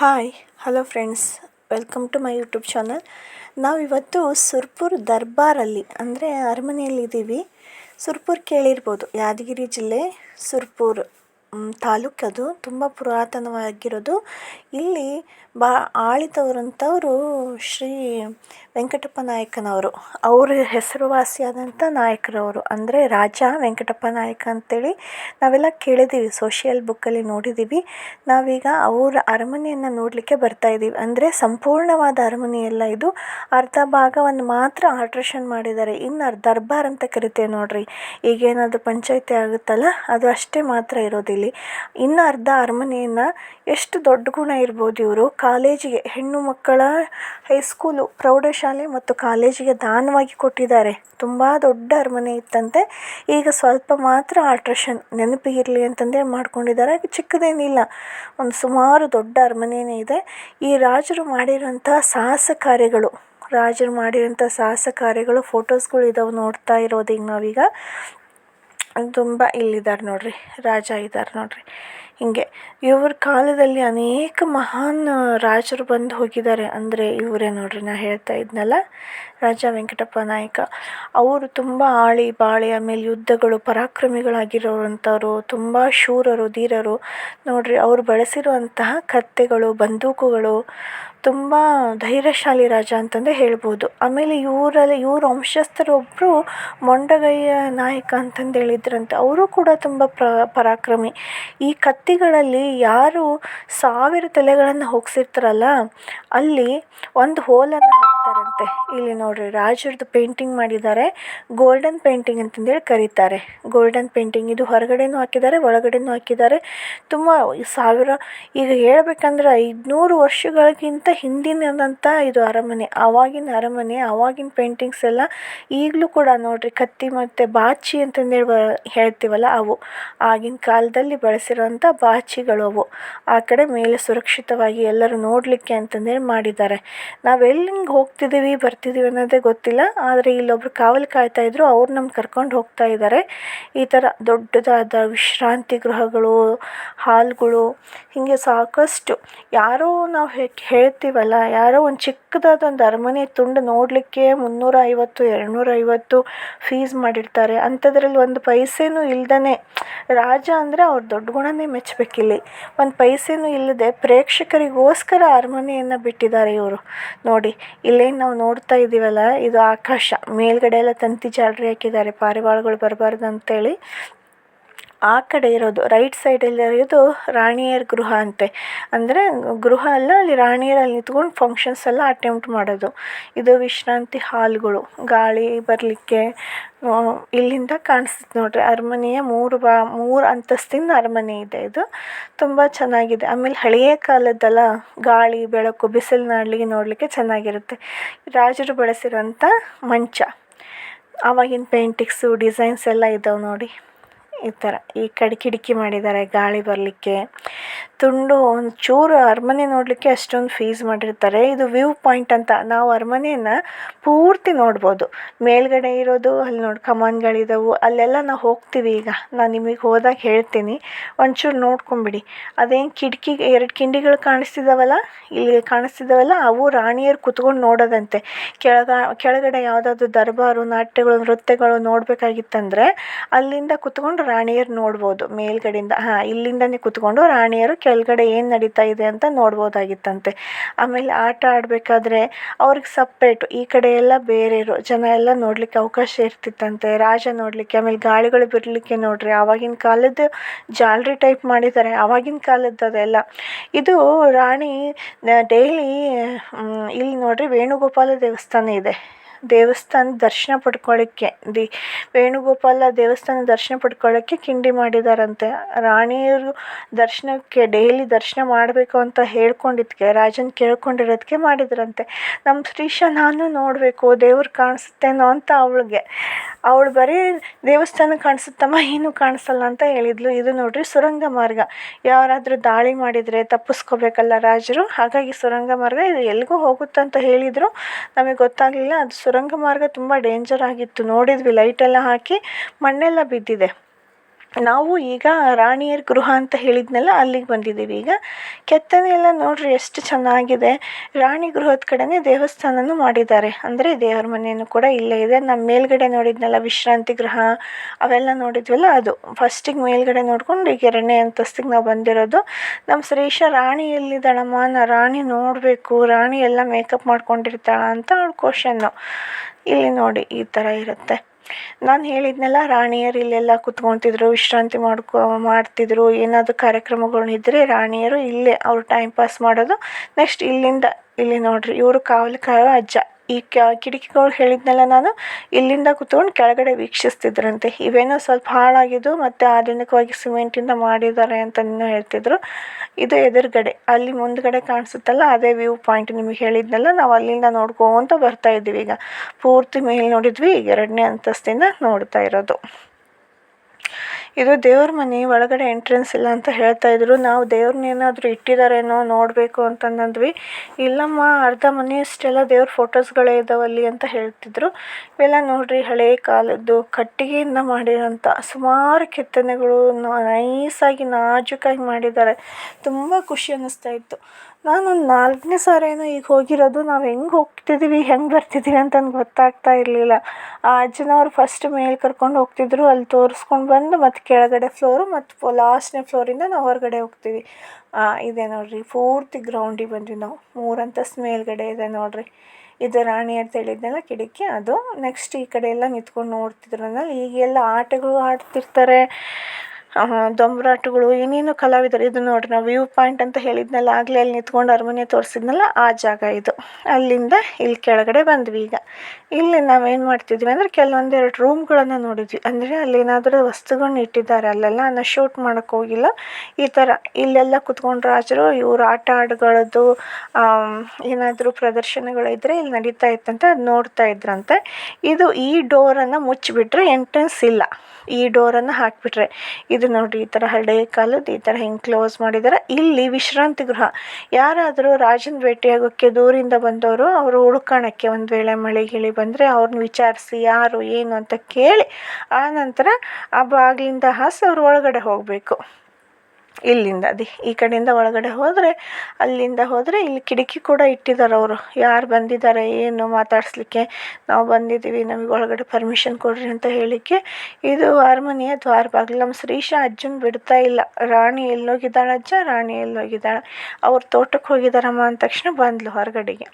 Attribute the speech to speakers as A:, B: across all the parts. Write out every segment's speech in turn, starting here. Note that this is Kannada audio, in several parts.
A: Hi hello friends welcome to my YouTube channel ನಾವಿವತ್ತು ಸುರ್ಪುರ್ ದರ್ಬಾರಲ್ಲಿ, ಅಂದರೆ ಅರಮನೆಯಲ್ಲಿದ್ದೀವಿ ಸುರ್ಪುರ್ ಕೇಳಿರ್ಬೋದು. ಯಾದಗಿರಿ ಜಿಲ್ಲೆ ಸುರ್ಪುರ್ ತಾಲೂಕದು. ತುಂಬ ಪುರಾತನವಾಗಿರೋದು. ಇಲ್ಲಿ ಬಾ, ಆಳಿದವರಂಥವರು ಶ್ರೀ ವೆಂಕಟಪ್ಪ ನಾಯಕನವರು. ಅವರು ಹೆಸರುವಾಸಿಯಾದಂಥ ನಾಯಕರವರು. ಅಂದರೆ ರಾಜ ವೆಂಕಟಪ್ಪ ನಾಯಕ ಅಂತೇಳಿ ನಾವೆಲ್ಲ ಕೇಳಿದ್ದೀವಿ ಸೋಷಿಯಲ್ ಬುಕ್ಕಲ್ಲಿ ನೋಡಿದ್ದೀವಿ ನಾವೀಗ ಅವರ ಅರಮನೆಯನ್ನು ನೋಡಲಿಕ್ಕೆ ಬರ್ತಾ ಇದ್ದೀವಿ ಅಂದರೆ ಸಂಪೂರ್ಣವಾದ ಅರಮನೆ ಅಲ್ಲ ಇದು. ಅರ್ಧ ಭಾಗವನ್ನು ಮಾತ್ರ ಆಲ್ಟ್ರೇಷನ್ ಮಾಡಿದ್ದಾರೆ. ಇನ್ನು ದರ್ಬಾರ್ ಅಂತ ಕರಿತೇವೆ ನೋಡಿರಿ. ಈಗೇನಾದರೂ ಪಂಚಾಯಿತಿ ಆಗುತ್ತಲ್ಲ, ಅದು ಅಷ್ಟೇ ಮಾತ್ರ ಇರೋದಿಲ್ಲಿ. ಇನ್ನು ಅರ್ಧ ಅರಮನೆಯನ್ನು ಎಷ್ಟು ದೊಡ್ಡ ಗುಣ ಇರ್ಬೋದು ಇವರು. ಕಾಲೇಜಿಗೆ ಹೆಣ್ಣು ಮಕ್ಕಳ ಹೈಸ್ಕೂಲು, ಪ್ರೌಢಶಾಲೆ ಮತ್ತು ಕಾಲೇಜಿಗೆ ದಾನವಾಗಿ ಕೊಟ್ಟಿದ್ದಾರೆ. ತುಂಬ ದೊಡ್ಡ ಅರಮನೆ ಇತ್ತಂತೆ. ಈಗ ಸ್ವಲ್ಪ ಮಾತ್ರ ಆಲ್ಟ್ರೇಷನ್ ನೆನಪಿಗಿರಲಿ ಅಂತಂದೇಳಿ ಮಾಡ್ಕೊಂಡಿದ್ದಾರೆ. ಚಿಕ್ಕದೇನಿಲ್ಲ, ಒಂದು ಸುಮಾರು ದೊಡ್ಡ ಅರಮನೆಯೇ ಇದೆ. ಈ ರಾಜರು ಮಾಡಿರೋಂಥ ಸಾಹಸ ಕಾರ್ಯಗಳು ರಾಜರು ಮಾಡಿರೋಂಥ ಸಾಹಸ ಕಾರ್ಯಗಳು ಫೋಟೋಸ್ಗಳು ಇದಾವೆ ನೋಡ್ತಾ ಇರೋದು ಈಗ. ನಾವೀಗ ತುಂಬ ಇಲ್ಲಿದ್ದಾರೆ ನೋಡಿರಿ, ರಾಜ ಇದ್ದಾರೆ ನೋಡಿರಿ. ಹೀಗೆ ಇವ್ರ ಕಾಲದಲ್ಲಿ ಅನೇಕ ಮಹಾನ್ ರಾಜರು ಬಂದು ಹೋಗಿದ್ದಾರೆ. ಅಂದರೆ ಇವರೇ ನೋಡಿರಿ ನಾ ಹೇಳ್ತಾ ಇದ್ನಲ್ಲ. ರಾಜ ವೆಂಕಟಪ್ಪ ನಾಯಕ. ಅವರು ತುಂಬ ಆಳಿ ಬಾಳಿ ಆಮೇಲೆ ಯುದ್ಧಗಳು, ಪರಾಕ್ರಮಿಗಳಾಗಿರೋವಂಥವ್ರು, ತುಂಬ ಶೂರರು, ಧೀರರು. ನೋಡಿರಿ, ಅವರು ಬಳಸಿರುವಂತಹ ಕತ್ತೆಗಳು, ಬಂದೂಕುಗಳು ತುಂಬ ಧೈರ್ಯಶಾಲಿ ರಾಜ ಅಂತಂದೇ ಹೇಳ್ಬೋದು. ಆಮೇಲೆ ಇವರಲ್ಲಿ, ಇವ್ರ ವಂಶಸ್ಥರೊಬ್ಬರು ಮೊಂಡಗಯ್ಯ ನಾಯಕ ಅಂತಂದು ಹೇಳಿದ್ರಂತೆ. ಅವರು ಕೂಡ ತುಂಬ ಪರಾಕ್ರಮಿ. ಈ ಕತ್ತಿಗಳಲ್ಲಿ ಯಾರು ಸಾವಿರ ತಲೆಗಳನ್ನು ಹೋಗ್ಸಿರ್ತಾರಲ್ಲ, ಅಲ್ಲಿ ಒಂದು ಹೋಲನ್ನು ಹಾಕ್ತಾರಂತೆ. ಇಲ್ಲಿ ನೋಡಿರಿ ರಾಜರದ್ದು ಪೇಂಟಿಂಗ್ ಮಾಡಿದ್ದಾರೆ. ಗೋಲ್ಡನ್ ಪೇಂಟಿಂಗ್ ಅಂತಂದೇಳಿ ಕರೀತಾರೆ. ಗೋಲ್ಡನ್ ಪೇಂಟಿಂಗ್ ಇದು ಹೊರಗಡೆನೂ ಹಾಕಿದ್ದಾರೆ, ಒಳಗಡೆನೂ ಹಾಕಿದ್ದಾರೆ. ತುಂಬ ಸಾವಿರ, ಈಗ ಹೇಳ್ಬೇಕಂದ್ರೆ ಐದುನೂರು ವರ್ಷಗಳಿಗಿಂತ ಹಿಂದಿನದಂಥ ಇದು ಅರಮನೆ ಆವಾಗಿನ ಅರಮನೆ ಆವಾಗಿನ ಪೇಂಟಿಂಗ್ಸ್ ಎಲ್ಲ ಈಗಲೂ ಕೂಡ ನೋಡ್ರಿ, ಕತ್ತಿ ಮತ್ತು ಬಾಚಿ ಅಂತಂದೇಳಿ ಹೇಳ್ತೀವಲ್ಲ ಅವು. ಆಗಿನ ಕಾಲದಲ್ಲಿ ಬಳಸಿರುವಂಥ ಬಾಚಿಗಳು ಅವು. ಆ ಕಡೆ ಮೇಲೆ ಸುರಕ್ಷಿತವಾಗಿ ಎಲ್ಲರೂ ನೋಡಲಿಕ್ಕೆ ಅಂತಂದೇಳಿ ಮಾಡಿದ್ದಾರೆ. ನಾವೆಲ್ಲಿಂಗೆ ಹೋಗ್ತಿದ್ದೀವಿ, ಬರ್ತಿದ್ದೀವಿ ಅನ್ನೋದೇ ಗೊತ್ತಿಲ್ಲ. ಆದರೆ ಇಲ್ಲೊಬ್ರು ಕಾವಲು ಕಾಯ್ತಾ ಇದ್ದರು ಅವ್ರು ನಮ್ಗೆ ಕರ್ಕೊಂಡು ಹೋಗ್ತಾ ಇದ್ದಾರೆ ಈ ಥರ ದೊಡ್ಡದಾದ ವಿಶ್ರಾಂತಿ ಗೃಹಗಳು, ಹಾಲ್ಗಳು, ಹೀಗೆ ಸಾಕಷ್ಟು. ಯಾರೋ ನಾವು ಹೇಳ್ತೀವಲ್ಲ, ಯಾರೋ ಒಂದು ಚಿಕ್ಕದಾದ ಒಂದು ಅರಮನೆ ತುಂಡು ನೋಡಲಿಕ್ಕೆ ಮುನ್ನೂರ ಐವತ್ತು ಎರಡುನೂರ ಐವತ್ತು ಫೀಸ್ ಮಾಡಿರ್ತಾರೆ. ಅಂಥದ್ರಲ್ಲಿ ಒಂದು ಪೈಸೆನೂ ಇಲ್ದೇ ರಾಜ ಅಂದರೆ ಅವ್ರ ದೊಡ್ಡ ಗುಣನೇ ಮೆಚ್ಚಬೇಕಿಲ್ಲಿ ಒಂದು ಪೈಸೆನೂ ಇಲ್ಲದೆ ಪ್ರೇಕ್ಷಕರಿಗೋಸ್ಕರ ಅರಮನೆಯನ್ನು ಬಿಟ್ಟಿದ್ದಾರೆ ಇವರು. ನೋಡಿ, ಇಲ್ಲೇನು ನಾವು ನೋಡ್ತಾ ಇದ್ದೀವಲ್ಲ ಇದು ಆಕಾಶ. ಮೇಲ್ಗಡೆ ಎಲ್ಲ ತಂತಿ ಜಾಲರಿ ಹಾಕಿದ್ದಾರೆ. ಪಾರಿವಾಳಗಳು ಅಂತ ಅಂತೇಳಿ ಆ ಕಡೆ ಇರೋದು ರೈಟ್ ಸೈಡಲ್ಲಿ ಇರೋದು ರಾಣಿಯರ ಗೃಹ ಅಂತೆ. ಅಂದರೆ ಗೃಹ ಅಲ್ಲ, ಅಲ್ಲಿ ರಾಣಿಯರಲ್ಲಿ ನಿಂತ್ಕೊಂಡು ಫಂಕ್ಷನ್ಸ್ ಎಲ್ಲ ಅಟೆಂಪ್ಟ್ ಮಾಡೋದು. ಇದು ವಿಶ್ರಾಂತಿ ಹಾಲ್ಗಳು, ಗಾಳಿ ಬರಲಿಕ್ಕೆ ಇಲ್ಲಿಂದ ಕಾಣಿಸುತ್ತೆ ನೋಡ್ರಿ, ಅರಮನೆಯ ಮೂರು ಬಾ, ಮೂರು ಅಂತಸ್ತಿನ ಅರಮನೆ ಇದೆ ಇದು. ತುಂಬ ಚೆನ್ನಾಗಿದೆ. ಆಮೇಲೆ ಹಳೆಯ ಕಾಲದ್ದೆಲ್ಲ ಗಾಳಿ, ಬೆಳಕು ಬಿಸಿಲು ನಾಡ್ಲಿಗೆ ನೋಡಲಿಕ್ಕೆ ಚೆನ್ನಾಗಿರುತ್ತೆ. ರಾಜರು ಬಳಸಿರೋಂಥ ಮಂಚ. ಆವಾಗಿನ ಪೇಂಟಿಂಗ್ಸು ಡಿಸೈನ್ಸ್ ಎಲ್ಲ ಇದ್ದಾವೆ ನೋಡಿ. ಈ ಥರ, ಈ ಕಡೆ, ಕಿಟಕಿ ಮಾಡಿದ್ದಾರೆ, ಗಾಳಿ ಬರಲಿಕ್ಕೆ. ತುಂಡು ಒಂದು ಚೂರು ಅರಮನೆ ನೋಡಲಿಕ್ಕೆ ಅಷ್ಟೊಂದು ಫೀಸ್ ಮಾಡಿರ್ತಾರೆ. ಇದು ವ್ಯೂ ಪಾಯಿಂಟ್ ಅಂತ ನಾವು ಅರಮನೆಯನ್ನು ಪೂರ್ತಿ ನೋಡ್ಬೋದು. ಮೇಲ್ಗಡೆ ಇರೋದು, ಅಲ್ಲಿ ನೋಡಿ ಕಮಾನ್ಗಳಿದ್ದಾವೆ ಅಲ್ಲೆಲ್ಲ ನಾವು ಹೋಗ್ತೀವಿ ಈಗ. ನಾನು ನಿಮಗೆ ಹೋದಾಗ ಹೇಳ್ತೀನಿ. ಒಂಚೂರು ನೋಡ್ಕೊಂಬಿಡಿ. ಅದೇನು ಕಿಟಕಿಗೆ ಎರಡು ಕಿಂಡಿಗಳು ಕಾಣಿಸ್ತಿದ್ದಾವಲ್ಲ ಇಲ್ಲಿ ಕಾಣಿಸ್ತಿದ್ದಾವಲ್ಲ ಅವು ರಾಣಿಯರು ಕುತ್ಕೊಂಡು ನೋಡೋದಂತೆ. ಕೆಳಗ, ಕೆಳಗಡೆ ಯಾವುದಾದ್ರು ದರ್ಬಾರು, ನಾಟ್ಯಗಳು, ನೃತ್ಯಗಳು ನೋಡಬೇಕಾಗಿತ್ತಂದ್ರೆ ಅಲ್ಲಿಂದ ಕುತ್ಕೊಂಡು ರಾಣಿಯರು ನೋಡ್ಬೋದು, ಮೇಲ್ಗಡೆಯಿಂದ, ಹಾಂ, ಇಲ್ಲಿಂದನೇ ಕುತ್ಕೊಂಡು ರಾಣಿಯರು ಕೆಳಗಡೆ ಏನು ನಡೀತಾ ಇದೆ ಅಂತ ನೋಡ್ಬೋದಾಗಿತ್ತಂತೆ. ಆಮೇಲೆ ಆಟ ಆಡಬೇಕಾದ್ರೆ ಅವ್ರಿಗೆ ಸಪ್ರೇಟು, ಈ ಕಡೆ ಎಲ್ಲ ಬೇರೆ ಜನ ಎಲ್ಲ ನೋಡಲಿಕ್ಕೆ ಅವಕಾಶ ಇರ್ತಿತ್ತಂತೆ, ರಾಜ ನೋಡಲಿಕ್ಕೆ, ಆಮೇಲೆ ಗಾಳಿಗಳು ಬಿಡಲಿಕ್ಕೆ ನೋಡ್ರಿ, ಆವಾಗಿನ ಕಾಲದ್ದು ಜಾಲ್ರಿ ಟೈಪ್ ಮಾಡಿದ್ದಾರೆ, ಆವಾಗಿನ ಕಾಲದ್ದು ಅದೆಲ್ಲ. ಇದು ರಾಣಿ ಡೈಲಿ ಇಲ್ಲಿ ನೋಡ್ರಿ ವೇಣುಗೋಪಾಲ ದೇವಸ್ಥಾನ ಇದೆ. ದೇವಸ್ಥಾನ ದರ್ಶನ ಪಡ್ಕೊಳ್ಳಿಕ್ಕೆ ದಿ ವೇಣುಗೋಪಾಲ ದೇವಸ್ಥಾನ ದರ್ಶನ ಪಡ್ಕೊಳ್ಳೋಕ್ಕೆ ಕಿಂಡಿ ಮಾಡಿದಾರಂತೆ. ರಾಣಿಯರು ದರ್ಶನಕ್ಕೆ, ಡೈಲಿ ದರ್ಶನ ಮಾಡಬೇಕು ಅಂತ ಹೇಳ್ಕೊಂಡಿದ್ಕೆ, ರಾಜನ್ ಕೇಳ್ಕೊಂಡಿರೋದಕ್ಕೆ ಮಾಡಿದ್ರಂತೆ. ನಮ್ಮ ಶ್ರೀಶ ನಾನು ನೋಡಬೇಕು, ದೇವ್ರು ಕಾಣಿಸುತ್ತೇನೋ ಅಂತ ಅವಳಿಗೆ. ಅವಳು ಬರೀ ದೇವಸ್ಥಾನ ಕಾಣಿಸುತ್ತಮ್ಮ, ಏನು ಕಾಣಿಸಲ್ಲ ಅಂತ ಹೇಳಿದ್ಲು. ಇದು ನೋಡ್ರಿ ಸುರಂಗ ಮಾರ್ಗ. ಯಾರಾದರೂ ದಾಳಿ ಮಾಡಿದರೆ ತಪ್ಪಿಸ್ಕೋಬೇಕಲ್ಲ ರಾಜರು. ಹಾಗಾಗಿ ಸುರಂಗ ಮಾರ್ಗ ಇದು ಎಲ್ಲಿಗೂ ಹೋಗುತ್ತಂತ ಹೇಳಿದರು. ನಮಗೆ ಗೊತ್ತಾಗಲಿಲ್ಲ, ಅದು ಸುರಂಗ ಮಾರ್ಗ ತುಂಬ ಡೇಂಜರ್ ಆಗಿತ್ತು. ನೋಡಿದ್ವಿ ಲೈಟೆಲ್ಲ ಹಾಕಿ ಮಣ್ಣೆಲ್ಲ ಬಿದ್ದಿದೆ. ನಾವು ಈಗ ರಾಣಿಯರ ಗೃಹ ಅಂತ ಹೇಳಿದ್ನಲ್ಲ, ಅಲ್ಲಿಗೆ ಬಂದಿದ್ದೀವಿ. ಈಗ ಕೆತ್ತನೆ ಎಲ್ಲ ನೋಡ್ರಿ ಎಷ್ಟು ಚೆನ್ನಾಗಿದೆ. ರಾಣಿ ಗೃಹದ ಕಡೆನೇ ದೇವಸ್ಥಾನನೂ ಮಾಡಿದ್ದಾರೆ. ಅಂದರೆ ದೇವರ ಮನೆಯೂ ಕೂಡ ಇಲ್ಲೇ ಇದೆ. ನಮ್ಮ ಮೇಲ್ಗಡೆ ನೋಡಿದ್ನಲ್ಲ, ವಿಶ್ರಾಂತಿ ಗೃಹ, ಅವೆಲ್ಲ ನೋಡಿದ್ವಲ್ಲ ಅದು. ಫಸ್ಟಿಗೆ ಮೇಲ್ಗಡೆ ನೋಡ್ಕೊಂಡು ಈಗ ಎರಡನೇ ಅಂತಸ್ತಿಗೆ ನಾವು ಬಂದಿರೋದು. ನಮ್ಮ ಶ್ರೇಷ್ಠ ರಾಣಿ ಎಲ್ಲಿದ್ದಾಳಮ್ಮ ನಾ ರಾಣಿ ನೋಡಬೇಕು. ರಾಣಿ ಎಲ್ಲ ಮೇಕಪ್ ಮಾಡ್ಕೊಂಡಿರ್ತಾಳ ಅಂತ ಅವ್ಳ ಕ್ವಶನ್ನು ಇಲ್ಲಿ ನೋಡಿ, ಈ ಥರ ಇರುತ್ತೆ. ನಾನು ಹೇಳಿದ್ನಲ್ಲ, ರಾಣಿಯರು ಇಲ್ಲೆಲ್ಲ ಕುತ್ಕೊತಿದ್ರು, ವಿಶ್ರಾಂತಿ ಮಾಡ್ಕೊ, ಮಾಡ್ತಿದ್ರು, ಏನಾದರೂ ಕಾರ್ಯಕ್ರಮಗಳು ಇದ್ದರೆ ರಾಣಿಯರು ಇಲ್ಲೇ ಅವ್ರು ಟೈಮ್ ಪಾಸ್ ಮಾಡೋದು. ನೆಕ್ಸ್ಟ್ ಇಲ್ಲಿಂದ, ಇಲ್ಲಿ ನೋಡಿರಿ, ಇವರು ಕಾವಲು ಕಾಯೋ ಅಜ್ಜ. ಈ ಕಿಟಕಿಗಳು ಹೇಳಿದ್ನಲ್ಲ ನಾನು, ಇಲ್ಲಿಂದ ಕೂತ್ಕೊಂಡು ಕೆಳಗಡೆ ವೀಕ್ಷಿಸ್ತಿದ್ರಂತೆ. ಇವೇನೋ ಸ್ವಲ್ಪ ಹಾಳಾಗಿದ್ದು ಮತ್ತು ಆಧುನಿಕವಾಗಿ ಸಿಮೆಂಟಿಂದ ಮಾಡಿದ್ದಾರೆ ಅಂತಲೂ ಹೇಳ್ತಿದ್ರು. ಇದು ಎದುರುಗಡೆ, ಅಲ್ಲಿ ಮುಂದ್ಗಡೆ ಕಾಣಿಸುತ್ತಲ್ಲ, ಅದೇ ವ್ಯೂ ಪಾಯಿಂಟ್ ನಿಮಗೆ ಹೇಳಿದ್ನಲ್ಲ, ನಾವು ಅಲ್ಲಿಂದ ನೋಡ್ಕೊತ ಬರ್ತಾ ಇದ್ದೀವಿ. ಈಗ ಪೂರ್ತಿ ಮೇಲೆ ನೋಡಿದ್ವಿ, ಈಗ ಎರಡನೇ ಅಂತಸ್ತಿಂದ ನೋಡ್ತಾ ಇರೋದು. ಇದು ದೇವ್ರ ಮನೆ, ಒಳಗಡೆ ಎಂಟ್ರೆನ್ಸ್ ಇಲ್ಲ ಅಂತ ಹೇಳ್ತಾ ಇದ್ರು. ನಾವು ದೇವ್ರನ್ನ ಏನಾದ್ರು ಇಟ್ಟಿದಾರೇನೋ ನೋಡಬೇಕು ಅಂತಂದ್ವಿ ಇಲ್ಲಮ್ಮ, ಅರ್ಧ ಮನೆ ಅಷ್ಟೆಲ್ಲ ದೇವ್ರ ಫೋಟೋಸ್ಗಳೇ ಇದಾವಲ್ಲಿ ಅಂತ ಹೇಳ್ತಿದ್ರು. ಇವೆಲ್ಲ ನೋಡ್ರಿ, ಹಳೇ ಕಾಲದ್ದು ಕಟ್ಟಿಗೆಯಿಂದ ಮಾಡಿರೋಂಥ ಸುಮಾರು ಕೆತ್ತನೆಗಳು ನೈಸಾಗಿ ನಾಜೂಕಾಗಿ ಮಾಡಿದ್ದಾರೆ. ತುಂಬ ಖುಷಿ ಅನ್ನಿಸ್ತಾ ಇತ್ತು. ನಾನೊಂದು ನಾಲ್ಕನೇ ಸಾರಿ ಏನೋ ಈಗ ಹೋಗಿರೋದು, ನಾವು ಹೆಂಗೆ ಹೋಗ್ತಿದ್ದೀವಿ ಹೆಂಗೆ ಬರ್ತಿದ್ದೀವಿ ಅಂತ ನನಗೆ ಗೊತ್ತಾಗ್ತಾ ಇರಲಿಲ್ಲ. ಆ ಅಜ್ಜನವ್ರು ಫಸ್ಟ್ ಮೇಲೆ ಕರ್ಕೊಂಡು ಹೋಗ್ತಿದ್ರು, ಅಲ್ಲಿ ತೋರಿಸ್ಕೊಂಡು ಬಂದು ಮತ್ತು ಕೆಳಗಡೆ ಫ್ಲೋರು ಮತ್ತು ಲಾಸ್ಟ್ನೇ ಫ್ಲೋರಿಂದ ನಾವು ಹೊರಗಡೆ ಹೋಗ್ತೀವಿ ಇದೆ ನೋಡಿರಿ, ಪೂರ್ತಿ ಗ್ರೌಂಡಿಗೆ ಬಂದ್ವಿ ನಾವು. ಮೂರು ಅಂತಸ್ತು ಮೇಲ್ಗಡೆ ಇದೆ ನೋಡಿರಿ. ಇದು ರಾಣಿ ಅಂತ ಹೇಳಿದ್ನಲ್ಲ ಕಿಟಕಿ, ಅದು. ನೆಕ್ಸ್ಟ್ ಈ ಕಡೆ ಎಲ್ಲ ನಿಂತ್ಕೊಂಡು ನೋಡ್ತಿದ್ರು ಅಂದ್ರೆ ಈಗೆಲ್ಲ ಆಟಗಳು ಆಡ್ತಿರ್ತಾರೆ. ದೊಂಬರಾಟಗಳು ಏನೇನೋ ಕಲಾವಿದರು, ಇದು ನೋಡಿರಿ, ನಾವು ವ್ಯೂ ಪಾಯಿಂಟ್ ಅಂತ ಹೇಳಿದ್ನಲ್ಲ, ಆಗಲೇ ಅಲ್ಲಿ ನಿಂತ್ಕೊಂಡು ಅರಮನೆ ತೋರಿಸಿದ್ನಲ್ಲ, ಆ ಜಾಗ ಇದು. ಅಲ್ಲಿಂದ ಇಲ್ಲಿ ಕೆಳಗಡೆ ಬಂದ್ವಿ ಈಗ. ಇಲ್ಲಿ ನಾವೇನು ಮಾಡ್ತಿದ್ವಿ ಅಂದರೆ, ಕೆಲವೊಂದೆರಡು ರೂಮ್ಗಳನ್ನು ನೋಡಿದ್ವಿ. ಅಂದರೆ ಅಲ್ಲೇನಾದರೂ ವಸ್ತುಗಳನ್ನ ಇಟ್ಟಿದ್ದಾರೆ, ಅಲ್ಲೆಲ್ಲ ನಾನು ಶೂಟ್ ಮಾಡೋಕ್ಕೆ ಹೋಗಿಲ್ಲ. ಈ ಥರ ಇಲ್ಲೆಲ್ಲ ಕುತ್ಕೊಂಡು ರಾಜರು, ಇವರು ಆಟ ಆಡುಗಳದ್ದು ಏನಾದರೂ ಪ್ರದರ್ಶನಗಳಿದ್ದರೆ ಇಲ್ಲಿ ನಡೀತಾ ಇತ್ತಂತೆ ಅದು ನೋಡ್ತಾ ಇದ್ರಂತೆ. ಇದು ಈ ಡೋರನ್ನು ಮುಚ್ಚಿಬಿಟ್ರೆ ಎಂಟ್ರೆನ್ಸ್ ಇಲ್ಲ. ಈ ಡೋರನ್ನು ಹಾಕಿಬಿಟ್ರೆ. ಇದು ನೋಡಿರಿ ಈ ಥರ ಹಳೆ ಕಾಲದ್ದು ಈ ಥರ ಹಿಂಗೆ ಕ್ಲೋಸ್ ಮಾಡಿದ್ದಾರೆ ಇಲ್ಲಿ ವಿಶ್ರಾಂತಿ ಗೃಹ. ಯಾರಾದರೂ ರಾಜನ ಭೇಟಿಯಾಗೋಕ್ಕೆ ದೂರಿಂದ ಬಂದವರು, ಅವರು ಉಳ್ಕೊಳಕ್ಕೆ ಒಂದು ವೇಳೆ ಮಳೆ ಗಿಳಿ ಬಂದರೆ ಅವ್ರನ್ನ ವಿಚಾರಿಸಿ, ಯಾರು, ಏನು ಅಂತ ಕೇಳಿ, ಆ ನಂತರ ಆ ಬಾಗಿಲಿಂದ ಹಾಸಿ ಅವ್ರು ಒಳಗಡೆ ಹೋಗಬೇಕು. ಇಲ್ಲಿಂದ, ಅದೇ ಈ ಕಡೆಯಿಂದ ಒಳಗಡೆ ಹೋದರೆ, ಅಲ್ಲಿಂದ ಹೋದರೆ ಇಲ್ಲಿ ಕಿಟಕಿ ಕೂಡ ಇಟ್ಟಿದ್ದಾರೆ ಅವರು. ಯಾರು ಬಂದಿದ್ದಾರೆ, ಏನು ಮಾತಾಡಿಸ್ಲಿಕ್ಕೆ? ನಾವು ಬಂದಿದ್ದೀವಿ, ನಮಗೆ ಒಳಗಡೆ ಪರ್ಮಿಷನ್ ಕೊಡ್ರಿ ಅಂತ ಹೇಳಿಕ್ಕೆ ಇದು ಅರಮನೆಯ ದ್ವಾರ ಬಾಗಿಲು. ನಮ್ಮ ಶ್ರೀಶ ಅಜ್ಜನ ಬಿಡ್ತಾ ಇಲ್ಲ. ರಾಣಿ ಎಲ್ಲೋಗಿದ್ದಾಳೆ ಅಜ್ಜ? ರಾಣಿ ಎಲ್ಲೋಗಿದ್ದಾಳೆ. ಅವ್ರು ತೋಟಕ್ಕೆ ಹೋಗಿದ್ದಾರಮ್ಮ ಅಂದ ತಕ್ಷಣ ಬಂದ್ಲು ಹೊರಗಡೆಗೆ.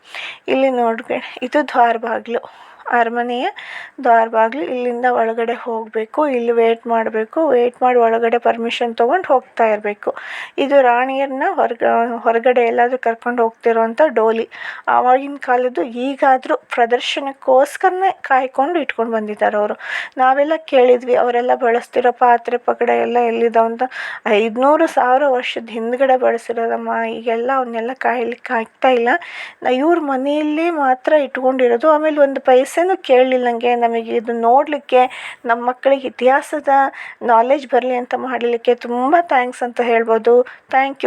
A: ಇಲ್ಲಿ ನೋಡ್ಕೊಂಡು ಇದು ದ್ವಾರ ಬಾಗಿಲು. ಅರಮನೆಯ ದ್ವಾರ ಇಲ್ಲಿಂದ ಒಳಗಡೆ ಹೋಗಬೇಕು, ಇಲ್ಲಿ ವೇಟ್ ಮಾಡಬೇಕು ವೇಟ್ ಮಾಡಿ ಒಳಗಡೆ ಪರ್ಮಿಷನ್ ತೊಗೊಂಡು ಹೋಗ್ತಾ ಇರಬೇಕು. ಇದು ರಾಣಿಯರನ್ನ ಹೊರಗ, ಹೊರಗಡೆ ಎಲ್ಲಾದರೂ ಕರ್ಕೊಂಡು ಹೋಗ್ತಿರೋವಂಥ ಡೋಲಿ. ಆವಾಗಿನ ಕಾಲದ್ದು ಈಗಾದರೂ ಪ್ರದರ್ಶನಕ್ಕೋಸ್ಕರನೇ ಕಾಯ್ಕೊಂಡು ಇಟ್ಕೊಂಡು ಬಂದಿದ್ದಾರೆ ಅವರು. ನಾವೆಲ್ಲ ಕೇಳಿದ್ವಿ, ಅವರೆಲ್ಲ ಬಳಸ್ತಿರೋ ಪಾತ್ರೆ, ಪಗಡೆ ಎಲ್ಲ ಎಲ್ಲಿದಾವೆ ಅಂತ. ಐದುನೂರು ಸಾವಿರ ವರ್ಷದ ಹಿಂದ್ಗಡೆ ಬಳಸಿರೋದಮ್ಮ, ಈಗೆಲ್ಲ ಅವನ್ನೆಲ್ಲ ಕಾಯ್ಲಿಕ್ಕೆ ಆಗ್ತಾ ಇಲ್ಲ. ಇವ್ರ ಮನೆಯಲ್ಲೇ ಮಾತ್ರ ಇಟ್ಕೊಂಡಿರೋದು, ಆಮೇಲೆ ಒಂದು ಪೈಸೆ ಪೈಸೆನೂ ಕೇಳಲಿಲ್ಲ ನನಗೆ ನಮಗೆ ಇದು ನೋಡಲಿಕ್ಕೆ ನಮ್ಮ ಮಕ್ಕಳಿಗೆ ಇತಿಹಾಸದ ನಾಲೆಜ್ ಬರಲಿ ಅಂತ ಮಾಡಲಿಕ್ಕೆ ತುಂಬ ಥ್ಯಾಂಕ್ಸ್ ಅಂತ ಹೇಳ್ಬೋದು. Thank you